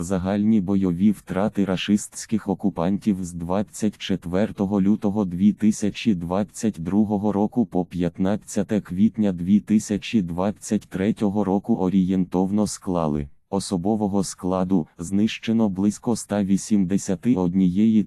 Загальні бойові втрати рашистських окупантів з 24 лютого 2022 року по 15 квітня 2023 року орієнтовно склали. Особового складу знищено близько 181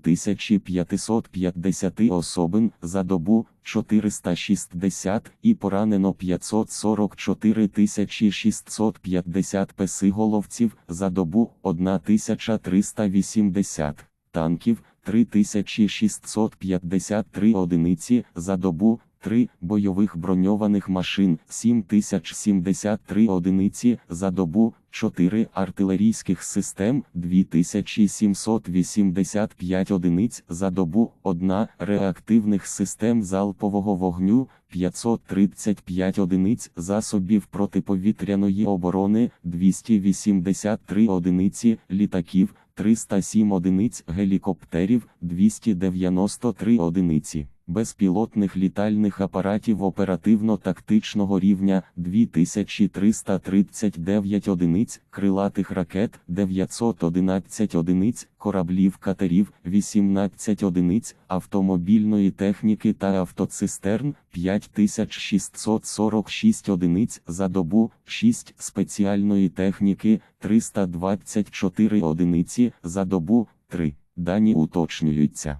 550 особин за добу 460 і поранено 544 650 песиголовців за добу 1380 танків 3653 одиниці за добу 3 бойових броньованих машин 7073 одиниці за добу 4 артилерійських систем 2785 одиниць за добу 1 реактивних систем залпового вогню 535 одиниць засобів протиповітряної оборони 283 одиниці літаків 307 одиниць гелікоптерів 293 одиниці безпілотних літальних апаратів оперативно-тактичного рівня 2339 одиниць, крилатих ракет 911 одиниць, кораблів катерів 18 одиниць, автомобільної техніки та автоцистерн 5646 одиниць за добу, 6 спеціальної техніки 324 одиниці за добу, 3. Дані уточнюються.